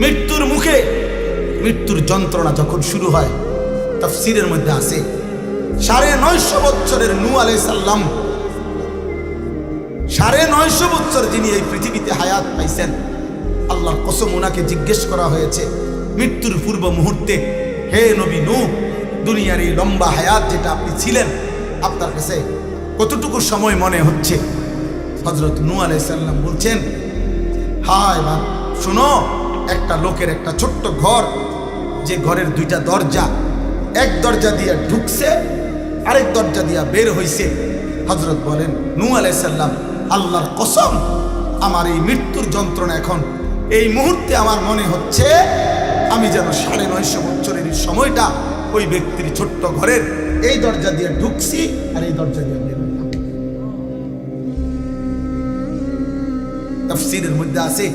মৃত্যুর মুখে মৃত্যুর যন্ত্রণা যখন শুরু হয়, তাফসিরের মধ্যে আছে সাড়ে নয়শো বৎসরের নু আলাইসাল্লাম সাড়ে নয়শো বছর যিনি এই পৃথিবীতে হায়াত পাইছেন আল্লাহ কসম ওনাকে জিজ্ঞেস করা হয়েছে, মৃত্যুর পূর্ব মুহূর্তে, হে নবী নু দুনিয়ার এই লম্বা হায়াত যেটা আপনি ছিলেন, আপনার কাছে কতটুকু সময় মনে হচ্ছে? হজরত নু আলাইসাল্লাম বলছেন, হায় বা শোনো একটা লোকের একটা ছোট্ট ঘর, যে ঘরের দুইটা দরজা। এক দরজা দিয়ে ঢুকছে, আরেক দরজা দিয়া বের হইছে। হজরত বলেন, নু আলাইসাল্লাম আল্লাহর কসম, আমার এই মৃত্যুর যন্ত্রণা এখন। এই মুহূর্তে আমার মনে হচ্ছে, আমি যেন সাড়ে নয়শো বছরের সময়টা ওই ব্যক্তির ছোট্ট ঘরের এই দরজা দিয়ে ঢুকছি আর এই দরজা দিয়ে বের তাফসীরের মধ্যে আছে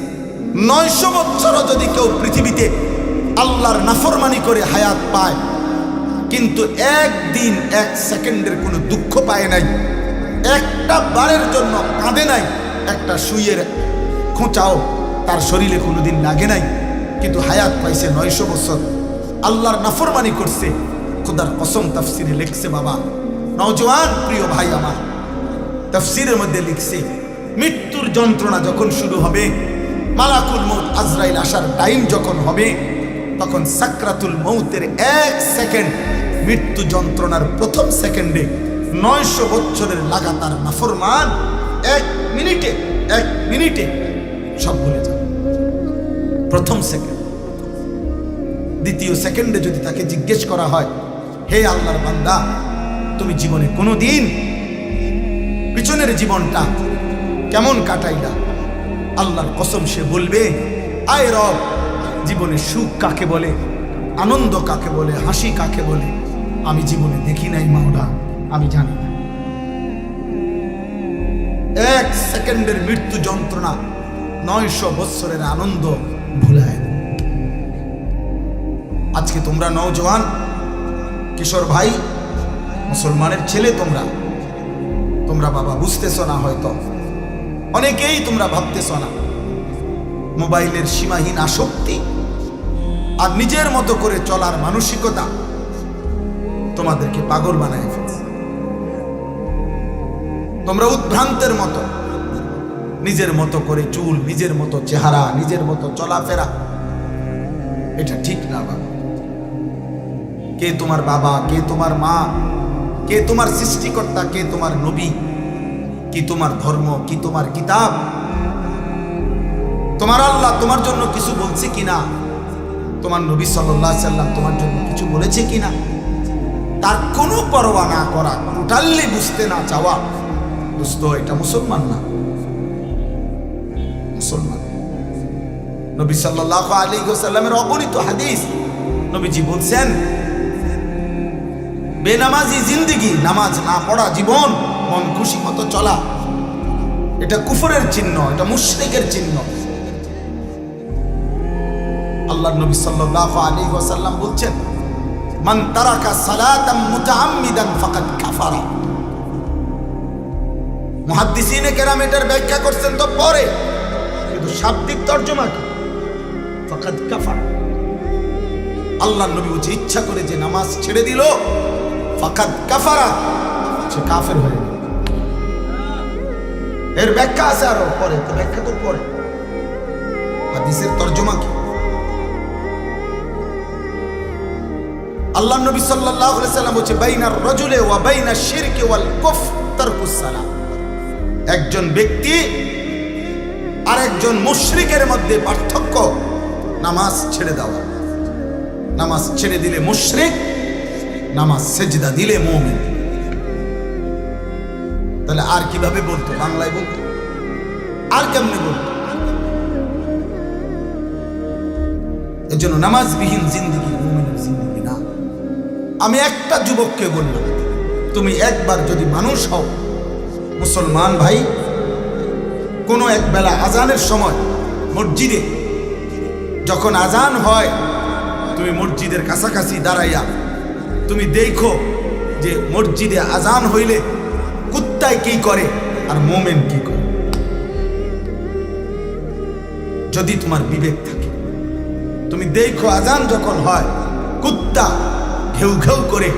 নয়শো বছরও যদি কেউ পৃথিবীতে আল্লাহর নাফরমানি করে হায়াত পায়, কিন্তু একদিন, এক সেকেন্ডের কোনো দুঃখ পায় নাই, একটা বারের জন্য কাঁদে নাই, একটা সুইয়ের খোঁচাও তার শরীরে কোনোদিন লাগে নাই, কিন্তু হায়াত পাইছে নয়শো বছর। আল্লাহর নাফরমানি করছে, খোদার কসম তাফসিরে লিখছে বাবা। নওজোয়ান, প্রিয় ভাই আমার, তফসিরের মধ্যে লিখছে, মৃত্যুর যন্ত্রণা যখন শুরু হবে মালাকুল মৌত আজরাইল আসার টাইম যখন হবে, তখন সাকরাতুল মৌতের এক সেকেন্ড মৃত্যু যন্ত্রণার প্রথম সেকেন্ডে নয়শো বছরের লাগাতার নাফরমান এক মিনিটে এক মিনিটে সব ভুলে যাবে। প্রথম সেকেন্ড। দ্বিতীয় সেকেন্ডে যদি তাকে জিজ্ঞেস করা হয়, হে আল্লাহর বান্দা, তুমি জীবনে কোনো দিন পিছনের জীবনটা কেমন কাটাইলা? আল্লাহর কসম সে বলবে, আয় রব, জীবনে সুখ কাকে বলে? আনন্দ কাকে বলে? হাসি কাকে বলে? আমি জীবনে দেখি নাই মাওলা, আমি জানি না। এক সেকেন্ডের মৃত্যু যন্ত্রণা নয়শো বৎসরের আনন্দ ভুলায় আজকে তোমরা নওজওয়ান কিশোর ভাই, মুসলমানের ছেলে তোমরা। তোমরা বাবা বুঝতেছ না হয়তো। অনেকেই তোমরা ভাবতেছ না। মোবাইলের সীমাহীন আসক্তি আর নিজের মতো করে চলার মানসিকতা তোমাদেরকে পাগল বানায় ফেলছে। তোমরা উদ্ভ্রান্তের মতো, নিজের মতো করে চুল, নিজের মতো চেহারা, নিজের মতো চলাফেরা, এটা ঠিক না বাবা। কে তোমার বাবা, কে তোমার মা, কে তোমার সৃষ্টিকর্তা, কে তোমার নবী কি তোমার ধর্ম, কি তোমার কিতাব? তোমার আল্লাহ তোমার জন্য কিছু বলছে কিনা তোমার নবী সাল্লাহ সাল্লাম তোমার জন্য কিছু বলেছে কিনা তার কোনো পরোয়া না করা, টোটালি বুঝতে না চাওয়া। বুঝত এটা মুসলমান না। মুসলমান। নবী সাল্লাহ আলী সাল্লামের অগণিত হাদিস নবীজি বলছেন, বেনামাজি জিন্দিগি, নামাজ না পড়া জীবন। মন খুশি মতো চলা। এটা কুফরের চিহ্ন, এটা মুশরিকের চিহ্ন। আল্লাহ নবী সাল্লাল্লাহু আলাইহি ওয়াসাল্লাম বলছেন, মান তারাকা সালাতাম মুতাআম্মিদান ফাকাদ কাফারা। মুহাদ্দিসিনে কেরাম এটার ব্যাখ্যা করছেন তো পরে, কিন্তু শাব্দিক তর্জমা কি? ফাকাদ কাফারা। আল্লাহ নবী বলছে, ইচ্ছা করে যে নামাজ ছেড়ে দিল, ফাকাদ কাফারা, সে কাফের হয়ে। এর ব্যাখ্যা আছে আরও পরে, তো ব্যাখ্যা তো পরে। হাদিসের তর্জমা কি? আল্লাহ নবী সাল্লাল্লাহু আলাইহি সাল্লাম বাইনার ওয়া বাইনা শিরকি ওয়াল তারকুস সালাম একজন ব্যক্তি আর একজন মুশরিকের মধ্যে পার্থক্য, নামাজ ছেড়ে দেওয়া। নামাজ ছেড়ে দিলে মুশরিক, নামাজ সেজদা দিলে মুমিন। তাহলে আর কীভাবে বলতো? বাংলায় বলতো? আর কেমনে বলতো? এর জন্য নামাজবিহীন জিন্দিগি, মুমিনের জিন্দিগি না। আমি একটা যুবককে বললাম, তুমি একবার যদি মানুষ হও, মুসলমান ভাই, কোনো এক বেলা আজানের সময় মসজিদে, যখন আজান হয়, তুমি মসজিদের কাছাকাছি দাঁড়াইয়া, তুমি দেখো যে মসজিদে আজান হইলে কুত্তায় কি করে আর মোমেন কি করে? যদি তোমার বিবেক থাকে, তুমি দেখো আজান যখন হয়, কুত্তা ঘেউ ঘেউ করে,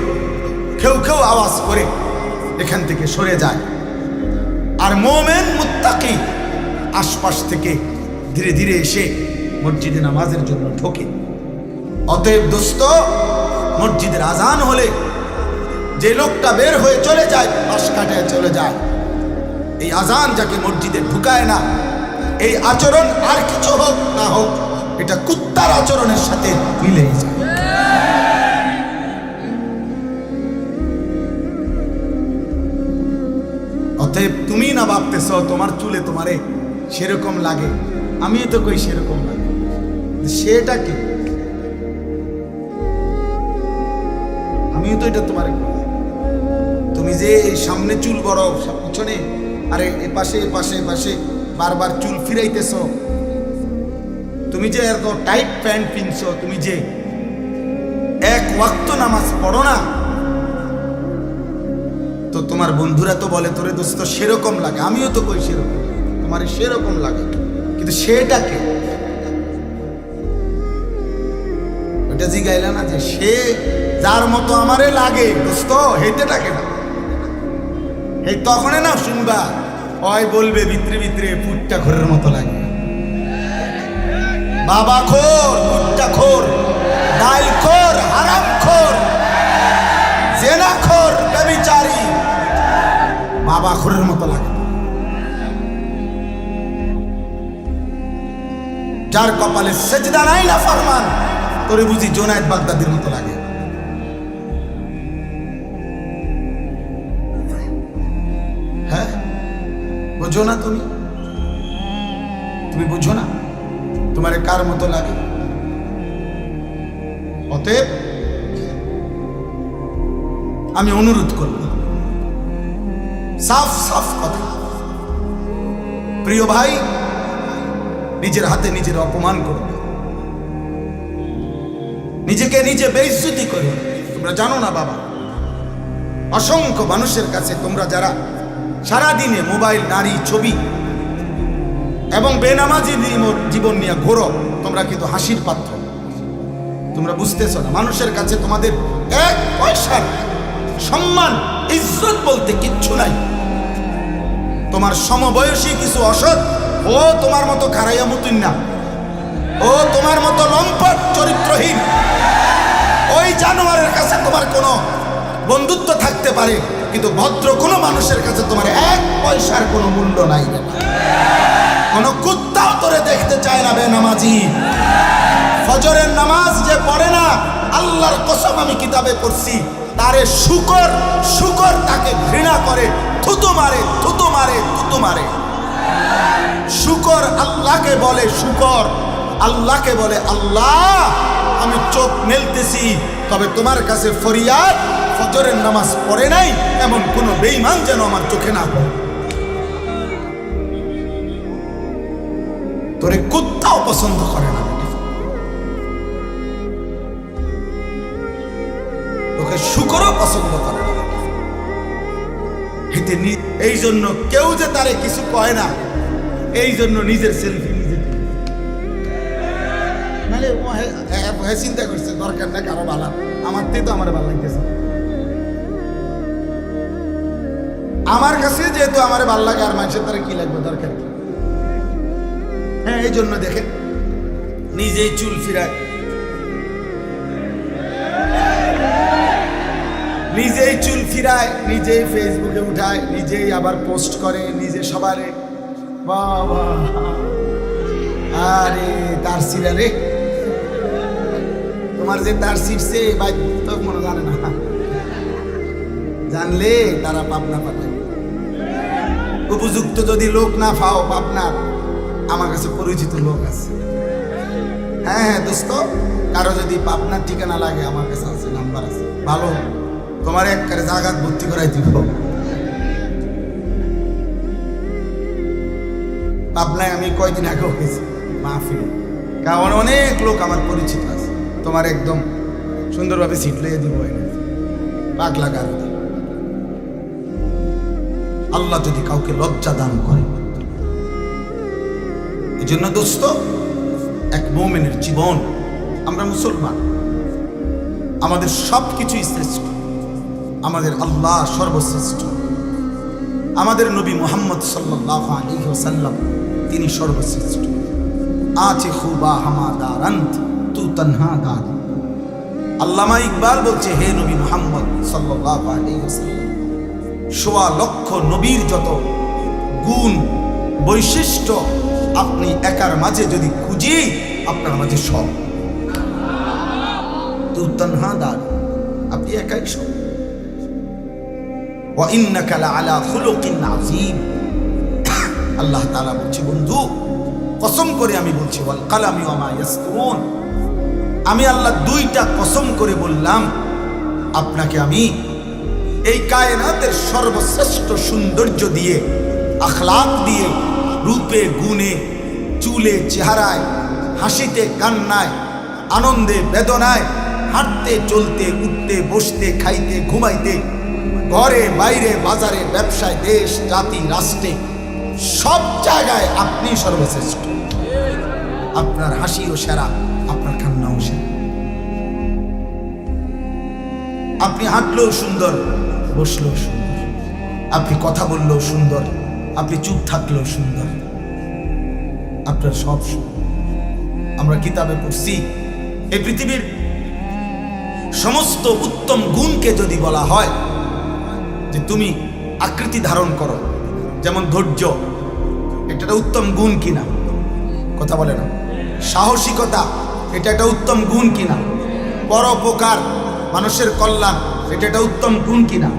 ঘেউ ঘেউ আওয়াজ করে এখান থেকে সরে যায়। আর মোমেন মুত্তাকি আশপাশ থেকে ধীরে ধীরে এসে মসজিদে নামাজের জন্য ঢোকে। অতএব দোস্ত, মসজিদের আজান হলে যে লোকটা বের হয়ে চলে যায়, পাশ কাটায় চলে যায়। এই আজান যাকে মসজিদে ঢুকায় না, এই আচরণ আর কিছু হোক না হোক, এটা কুত্তার আচরণের সাথে মিলে যায়। অতএব তুমি না ভাবতেছ, তোমার চুলে তোমারে সেরকম লাগে। আমিও তো কই সেরকম লাগে। সেটা কি? আমিও তো এটা তোমার তুমি যে সামনে চুল বড় পিছনে, আরে এ পাশে এ পাশে এ পাশে, বারবার চুল ফিরাইতেছ। তুমি যে এত টাইট প্যান্ট পিনছ, তুমি যে এক ওয়াক্ত নামাজ পড়ো না। তো তোমার বন্ধুরা তো বলে, তোরে দোস্ত, সেরকম লাগে। আমিও তো কই সেরকম তোমার সেরকম লাগে। কিন্তু সেটাকে ওইটা জিগাইলা না যে সে যার মতো আমারে লাগে, দোস্ত, হেঁটে ডাকে না। এই তখনই না শুনবা, ওই বলবে ভিতরে ভিতরে পুটটা খোরের মতো লাগে। বাবা খোর, পুটটা খোর ডাল খোর, হারাম খোর, জেনা খোর, ব্যবিচারী, বাবা খোরের মতো লাগে। যার কপালে সেজদা নাই না ফরমান, তোরে বুঝি জোনায়েদ বাগদাদির মতো লাগে। বুঝো না তুমি? তুমি বুঝো না? তোমার কার মতো লাগে? অতএব আমি অনুরোধ করব, সাফ সাফ কথা। প্রিয় ভাই, নিজের হাতে নিজের অপমান করবে নিজেকে নিজে বেইজ্জতি করবে তোমরা জানো না, বাবা। অসংখ্য মানুষের কাছে তোমরা যারা সারাদিনে মোবাইল, নারী, ছবি এবং বেনামাজি জীবন- নিয়ে ঘোরো, তোমরা কিন্তু হাসির পাত্র। তোমরা বুঝতেছ না, মানুষের কাছে তোমাদের এক পয়সার সম্মান, ইজ্জত বলতে কিচ্ছু নাই। তোমার সমবয়সী কিছু অসৎ, ও তোমার মতো খারাইয়া মতুন না। ও তোমার মতো লম্পট চরিত্রহীন। ওই জানোয়ারের কাছে তোমার কোনো বন্ধুত্ব থাকতে পারে। কিন্তু ভদ্র কোনো মানুষের কাছে তোমার এক পয়সার কোনো মূল্য নাই। কোনো কুত্তাও তোরে দেখতে চায় না বেনামাজি ফজরের নামাজ যে পড়ে না, আল্লাহর কসম আমি কিতাবে পড়ছি, তারে শুকর শুকর তাকে ঘৃণা করে, থুতু মারে থুতু মারে থুতু মারে শুকর আল্লাহকে বলে শুকর, আল্লাহকে বলে আল্লাহ, আমি চোখ মেলতেছি, তবে তোমার কাছে ফরিয়াদ ফজরের নামাজ পড়ে নাই, এমন কোনো বেইমান যেন আমার চোখে না তোরে কুত্তাও পছন্দ করে না। তোকে শুকরও পছন্দ করে এতে এই জন্য কেউ যে তারে কিছু কয় না, এই জন্য নিজের সেলফি নিজে নাহলে চিন্তা করছে, দরকার না কারও ভালো আমার তে তো আমার ভালো লাগতেছে। আমার কাছে যেহেতু আমার ভালো লাগে আর মানুষের তারা কি লাগবে দরকার হ্যাঁ এই জন্য দেখেন, নিজেই চুল ফিরায়। নিজেই চুল ফিরায়, নিজেই ফেসবুকে উঠায়, নিজেই আবার পোস্ট করে, নিজে সবারে। বাবা। আরে, তার সিরা রে। তোমার যে তার সিটছে ভাই, তো মনে জানে না। জানলে তারা পাবনা পাঠায় উপযুক্ত যদি লোক না পাও, পাবনার আমার কাছে পরিচিত লোক আছে। হ্যাঁ হ্যাঁ দোস্ত, কারও যদি পাবনার ঠিকানা লাগে, আমার কাছে আছে, নাম্বার আছে। ভালো, তোমার এক কারে ভর্তি করাই দিব। পাবনায় আমি কয়দিন আগে হয়েছি, মাহফিল। কারণ অনেক লোক আমার পরিচিত আছে। তোমার একদম সুন্দরভাবে সিট লইয়ে দিব এনে। পাগলা কারও আল্লাহ যদি কাউকে লজ্জা দান করে। এই জন্য দোস্ত, এক মোমেনের জীবন আমরা মুসলমান। আমাদের সব কিছুই শ্রেষ্ঠ। আমাদের আল্লাহ সর্বশ্রেষ্ঠ। আমাদের নবী মোহাম্মদ সাল্লাহ আলী তিনি সর্বশ্রেষ্ঠ। আছে খুবা হামাদারান্ত তু তন্হা আল্লামা ইকবাল বলছে, হে নবী মোহাম্মদ সাল্লাহ আলী সোয়া লক্ষ নবীর যত গুণ বৈশিষ্ট্য আপনি একার মাঝে যদি খুঁজি আপনার মাঝে সব তু তন্হা দার আপনি একাই সব وإنك لعلى خلق عظيم আল্লাহ তাআলা বলছে বন্ধু কসম করে আমি বলছি ওয়াল কালামি ওয়া মা ইয়াসতুরুন আমি আল্লাহ দুইটা কসম করে বললাম আপনাকে আমি এই কায়নাতের সর্বশ্রেষ্ঠ সৌন্দর্য দিয়ে আখলাক দিয়ে, রূপে, গুণে, চুলে, চেহারায়, হাসিতে, কান্নায়, আনন্দে, বেদনায়, হাঁটতে, চলতে, উঠতে, বসতে, খাইতে, ঘুমাইতে, ঘরে, বাইরে, বাজারে, ব্যবসায়, দেশ, জাতি, রাষ্ট্রে, সব জায়গায় আপনি সর্বশ্রেষ্ঠ। আপনার হাসিও সেরা, আপনার কান্নাও সেরা। আপনি হাঁটলেও সুন্দর বসলেও সুন্দর। আপনি কথা বললেও সুন্দর, আপনি চুপ থাকলেও সুন্দর। আপনার সব আমরা কিতাবে পড়ছি এই পৃথিবীর সমস্ত উত্তম গুণকে যদি বলা হয়, যে তুমি আকৃতি ধারণ করো, যেমন ধৈর্য এটা একটা উত্তম গুণ কিনা? কথা বলে না। সাহসিকতা, এটা একটা উত্তম গুণ কিনা? পরোপকার, মানুষের কল্যাণ, এটা একটা উত্তম গুণ কিনা?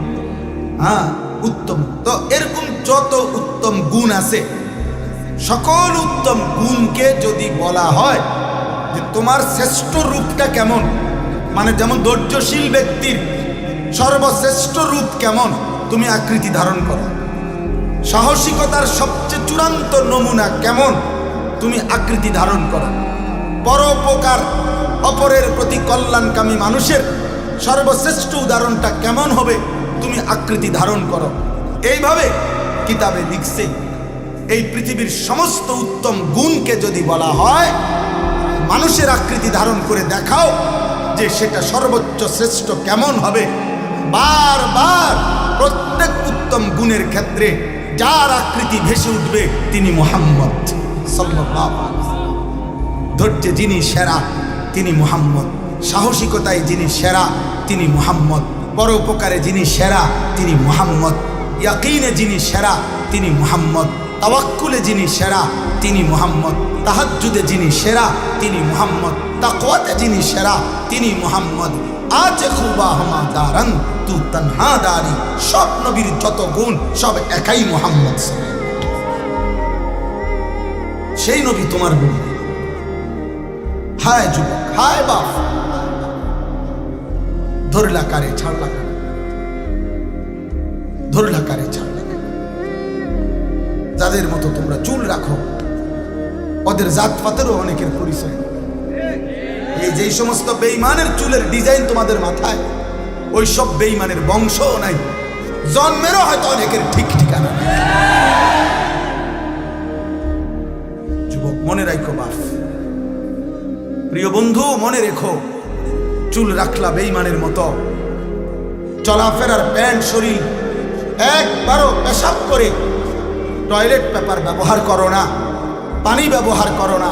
হ্যাঁ উত্তম। তো এরকম যত উত্তম গুণ আছে, সকল উত্তম গুণকে যদি বলা হয় যে তোমার শ্রেষ্ঠ রূপটা কেমন মানে যেমন ধৈর্যশীল ব্যক্তির সর্বশ্রেষ্ঠ রূপ কেমন, তুমি আকৃতি ধারণ করো। সাহসিকতার সবচেয়ে চূড়ান্ত নমুনা কেমন, তুমি আকৃতি ধারণ করো। পরোপকার অপরের প্রতি কল্যাণকামী মানুষের সর্বশ্রেষ্ঠ উদাহরণটা কেমন হবে তুমি আকৃতি ধারণ করো। এইভাবে কিতাবে লিখছে, এই পৃথিবীর সমস্ত উত্তম গুণকে যদি বলা হয়, মানুষের আকৃতি ধারণ করে দেখাও যে সেটা সর্বোচ্চ শ্রেষ্ঠ কেমন হবে। বারবার প্রত্যেক উত্তম গুণের ক্ষেত্রে যার আকৃতি ভেসে উঠবে তিনি মোহাম্মদ আলাইহি ধৈর্যে যিনি সেরা, তিনি মুহাম্মদ। সাহসিকতায় যিনি সেরা, তিনি মুহাম্মদ। পরোপকারে যিনি সেরা, তিনি মুহাম্মদ। ইয়াকিনে যিনি সেরা, তিনি মুহাম্মদ। তাওয়াক্কুলে যিনি সেরা, তিনি মুহাম্মদ। তাহাজ্জুদে যিনি সেরা, তিনি মুহাম্মদ। তাকওয়াতে যিনি সেরা, তিনি মুহাম্মদ। আজ খুবা হমা তু তনহা দারি। সব নবীর যত গুণ, সব একাই মোহাম্মদ। সেই নবী তোমার গুণ। হায় যুবক, হায় বাপ। ধরলা কারে, ছাড়লা কারে? ধরলা কারে, ছাড়লা যাদের মতো তোমরা চুল রাখো, ওদের জাত পাতেরও অনেকের পরিচয়। এই যেই সমস্ত বেইমানের চুলের ডিজাইন তোমাদের মাথায়, ওই সব বেইমানের বংশও নাই। জন্মেরও হয়তো অনেকের ঠিক ঠিকানা নেই। যুবক, মনে রাখো বাপ। প্রিয় বন্ধু, মনে রেখো চুল রাখলা বেইমানের মতো। চলাফেরার প্যান্ট, শরীর একবারও পেশাব করে টয়লেট পেপার ব্যবহার করো না, পানি ব্যবহার করো না।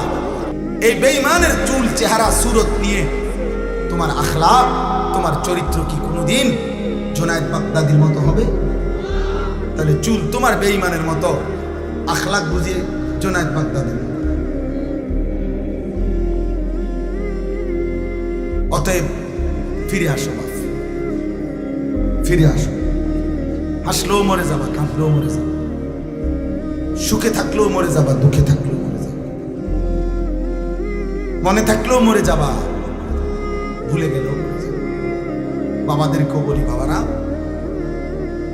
এই বেইমানের চুল চেহারা সুরত নিয়ে তোমার আখলাপ তোমার চরিত্র কি কোনোদিন জোনায়দ বাগদাদির মতো হবে? তাহলে চুল তোমার বেইমানের মতো আখলাক বুঝিয়ে জোনায়দ বাগদাদির মতো। অতএব ফিরে আসো, বাপ। ফিরে আসো। হাসলেও মরে যাবা, কাঁদলেও মরে যাবা। সুখে থাকলেও মরে যাবা, দুঃখে থাকলেও মরে যাবা। মনে থাকলেও মরে যাবা, ভুলে গেলেও মরে যাবা। বাবাদেরকেও বলি বাবারা,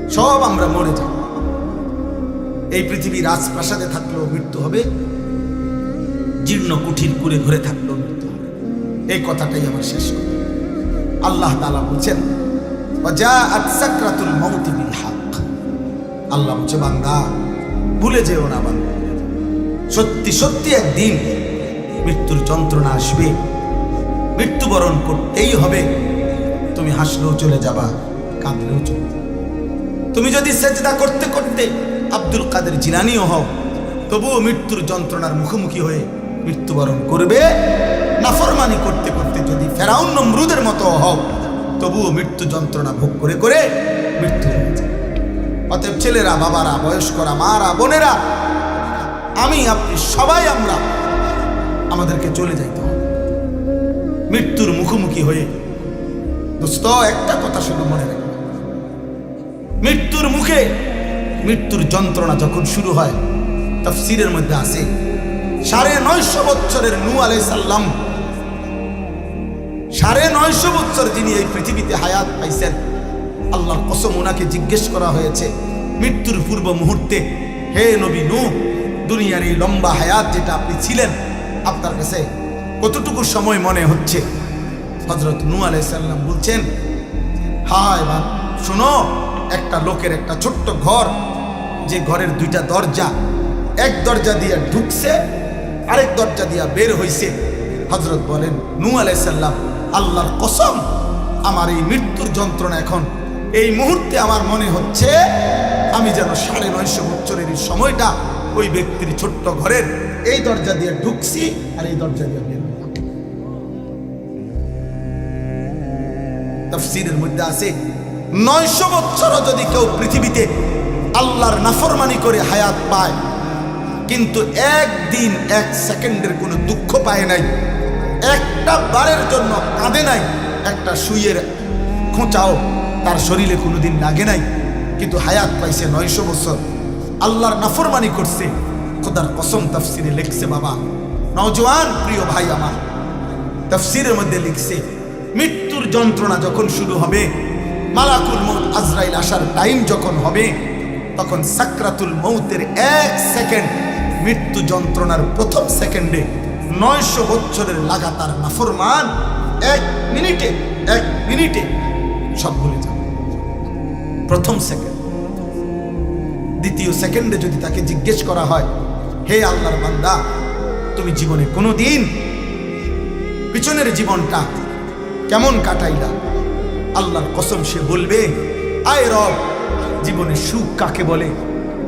সব আমরা মরে যাব। এই পৃথিবী রাজপ্রাসাদে থাকলেও মৃত্যু হবে, জীর্ণ কুঠির কুড়ে ঘুরে হবে এই কথাটাই আমার শেষ কথা আল্লাহ তাআলা বলছেন আল্লাহ বলছে, বান্দা, ভুলে যেও না বান্দা। সত্যি সত্যি একদিন মৃত্যুর যন্ত্রণা আসবে। মৃত্যুবরণ করতেই হবে। তুমি হাসলেও চলে যাবা, কাঁদলেও চলে। তুমি যদি সেজদা করতে করতে আব্দুল কাদের জিলানিও হও, তবুও মৃত্যুর যন্ত্রণার মুখোমুখি হয়ে মৃত্যুবরণ করবে, নাফরমানি করতে করতে যদি ফেরাউন নমরুদের মতো হও, তবুও মৃত্যু যন্ত্রণা ভোগ করে করে মৃত্যু অতএব ছেলেরা, বাবারা, বয়স্করা, মারা, বোনেরা, আমি, আপনি সবাই আমরা আমাদেরকে চলে যাইতে হবে। মৃত্যুর মুখোমুখি হয়ে দোস্ত একটা কথা শুধু মনে রাখবে। মৃত্যুর মুখে মৃত্যুর যন্ত্রণা যখন শুরু হয়, তফসিরের মধ্যে আসে সাড়ে নয়শো বৎসরের নু আলাই সাল্লাম সাড়ে নয়শো বৎসর যিনি এই পৃথিবীতে হায়াত পাইছেন আল্লাহ কসম ওনাকে জিজ্ঞেস করা হয়েছে, মৃত্যুর পূর্ব মুহূর্তে, হে নবী নু দুনিয়ার এই লম্বা হায়াত যেটা আপনি ছিলেন, আপনার কাছে কতটুকু সময় মনে হচ্ছে? হজরত নু আলাইসাল্লাম বলছেন হায় বা শোনো, একটা লোকের একটা ছোট্ট ঘর, যে ঘরের দুইটা দরজা, এক দরজা দিয়ে ঢুকছে আরেক দরজা দিয়া বের হইছে। হজরত বলেন নু আলাইসাল্লাম আল্লাহর কসম, আমার এই মৃত্যুর যন্ত্রণা এখন। এই মুহূর্তে আমার মনে হচ্ছে আমি যেন সাড়ে নয়শো বছরের এই সময়টা ওই ব্যক্তির ছোট্ট ঘরের এই দরজা দিয়ে ঢুকছি আর এই দরজা দিয়ে বের তফসিরের মধ্যে আছে, নয়শো বছরও যদি কেউ পৃথিবীতে আল্লাহর নাফরমানি করে হায়াত পায় কিন্তু একদিন, এক সেকেন্ডের কোনো দুঃখ পায় নাই। একটা বারের জন্য কাঁদে নাই। একটা সুইয়ের খোঁচাও তার শরীরে কোনোদিন লাগে নাই। কিন্তু হায়াত পাইছে নয়শো বছর। আল্লাহর নাফরমানি করছে। খোদার কসম তফসিরে লিখছে বাবা। নওজোয়ান, প্রিয় ভাই আমার, তফসিরের মধ্যে লিখছে, মৃত্যুর যন্ত্রণা যখন শুরু হবে, মালাকুল মৌত আজরাইল আসার টাইম যখন হবে, তখন সাকরাতুল মৌতের এক সেকেন্ড মৃত্যু যন্ত্রণার প্রথম সেকেন্ডে নয়শো বছরের লাগাতার নাফরমান এক মিনিটে এক মিনিটে সব ভুলে যাবে। প্রথম সেকেন্ড। দ্বিতীয় সেকেন্ডে যদি তাকে জিজ্ঞেস করা হয়, হে আল্লাহর বান্দা, তুমি জীবনে কোনো দিন পিছনের জীবনটা কেমন কাটাইলা? আল্লাহর কসম সে বলবে, আয় রব, জীবনে সুখ কাকে বলে?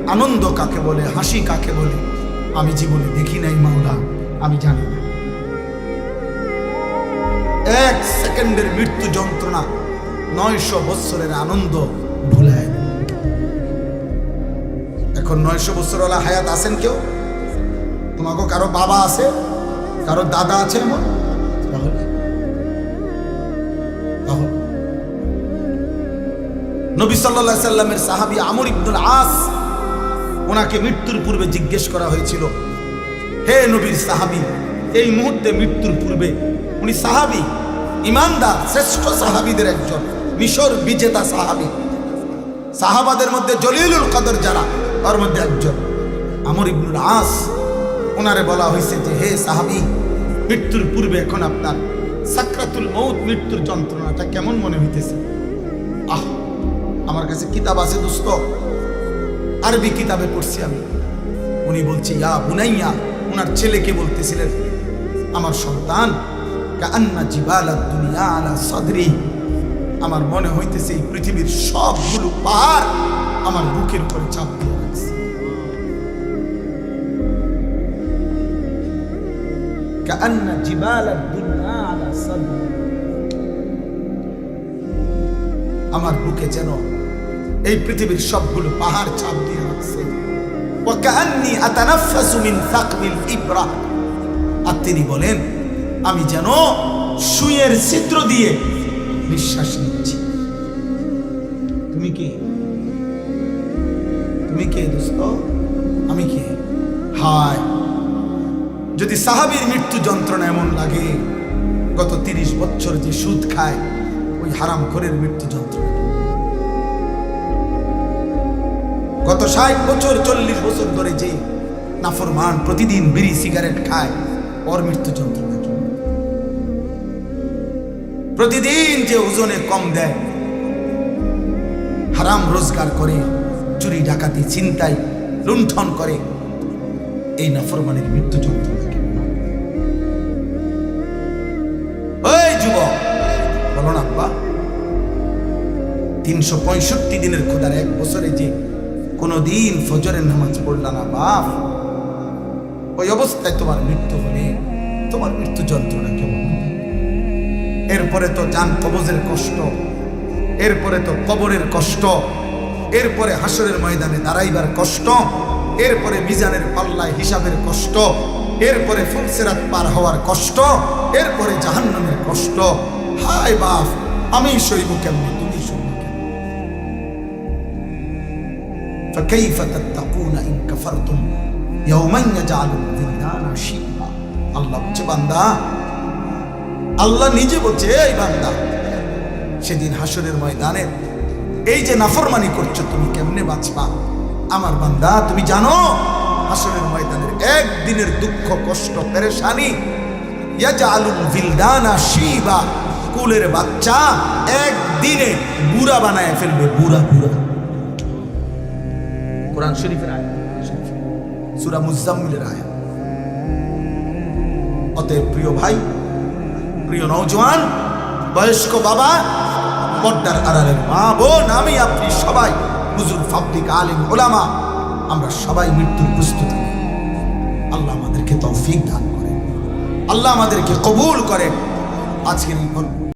আনন্দ কাকে বলে? হাসি কাকে বলে? আমি জীবনে দেখি নাই মাওলা, আমি জানি না। এক সেকেন্ডের মৃত্যু যন্ত্রণা নয়শো বৎসরের আনন্দ ভুলায়। এখন নয়শো বছরওয়ালা হায়াত আছেন কেউ? তোমাকে কারও বাবা আছে? কারও দাদা আছে এমন? তাহলে? নবী সাল্লাহ সাল্লামের সাহাবি আমর ইবনুল আস ওনাকে মৃত্যুর পূর্বে জিজ্ঞেস করা হয়েছিল, হে নবীর সাহাবি, এই মুহূর্তে মৃত্যুর পূর্বে উনি সাহাবি, ইমানদার, শ্রেষ্ঠ সাহাবিদের একজন, মিশর বিজেতা সাহাবি। সাহাবাদের মধ্যে জলিলুল কদর যারা, তার মধ্যে একজন। আমর ইবনুল আস, ওনারে বলা হয়েছে যে, হে সাহাবি, মৃত্যুর পূর্বে এখন আপনার সাকরাতুল মৌত মৃত্যুর যন্ত্রণাটা কেমন মনে হইতেছে? আহ, আমার কাছে কিতাব আছে, দোস্ত। আরবি কিতাবে পড়ছি আমি। উনি বলছি, ইয়া বুনাইয়া ওনার ছেলেকে বলতেছিলেন? আমার সন্তান কান্না জিবালা দুনিয়া আলা সদরি। আমার মনে হইতেছে এই পৃথিবীর সবগুলো পাহাড় আমার বুকের উপরে চাপ আমার বুকে যেন এই পৃথিবীর সবগুলো পাহাড় চাপ দিয়ে তিনি বলেন, আমি যেন সুইয়ের ছিদ্র দিয়ে নিঃশ্বাস নিচ্ছি। তুমি কি? তুমি কে দোস্ত? আমি কে? হায়! যদি সাহাবীর মৃত্যু যন্ত্রণা এমন লাগে, গত তিরিশ বছর যে সুদ খায়, ওই হারাম ঘরের মৃত্যু যন্ত্রণা। গত ষাট বছর, চল্লিশ বছর ধরে যে নাফরমান প্রতিদিন বিড়ি, সিগারেট খায়, ওর মৃত্যু যন্ত্রণা? প্রতিদিন যে ওজনে কম দেয়, হারাম রোজগার করে, চুরি, ডাকাতি চিন্তায় লুণ্ঠন করে, এই নাফরমানের মৃত্যু যন্ত্রণা তিনশো পঁয়ষট্টি দিনের খোদার এক বছরে যে কোনোদিন ফজরের নামাজ পড়লা না, বাপ। ওই অবস্থায় তোমার মৃত্যু হলে তোমার মৃত্যু যন্ত্রণা কেমন এরপরে তো যান কবজের কষ্ট, এরপরে তো কবরের কষ্ট, এরপরে হাসরের ময়দানে দাঁড়াইবার কষ্ট, এরপরে মিজানের পাল্লায় হিসাবের কষ্ট, এরপরে ফুলসেরাত পার হওয়ার কষ্ট, এরপরে জাহান্নামের কষ্ট। হায় বাপ, আমি সইব কেমনি? فكيف تتقون إن كفرتم يوما يجعل الولدان شيبا আল্লাহ বলছে বান্দা আল্লাহ নিজে বলছে এই বান্দা সেদিন হাসরের ময়দানে এই যে নাফরমানি করছো তুমি কেমনে বাঁচবা আমার বান্দা তুমি জানো হাসরের ময়দানের একদিনের দুঃখ কষ্ট পেরেশানি ইয়াজালুল ভিলদানা শিবা কুলের বাচ্চা একদিনে বুড়া বানায় ফেলবে বুড়া বুড়া কোরআন শরীফের আয়াত। সূরা মুজাম্মিলের আয়াত। অতএব প্রিয় ভাই, প্রিয় নওজোয়ান, বয়স্ক বাবা, পর্দার আড়ালের মা বোন, আমি, আপনি সবাই, হুজুর ফাবলিক আলিম ওলামা, আমরা সবাই মৃত্যুর প্রস্তুতি আল্লাহ আমাদেরকে তৌফিক দান করেন। আল্লাহ আমাদেরকে কবুল করেন। আজকের এই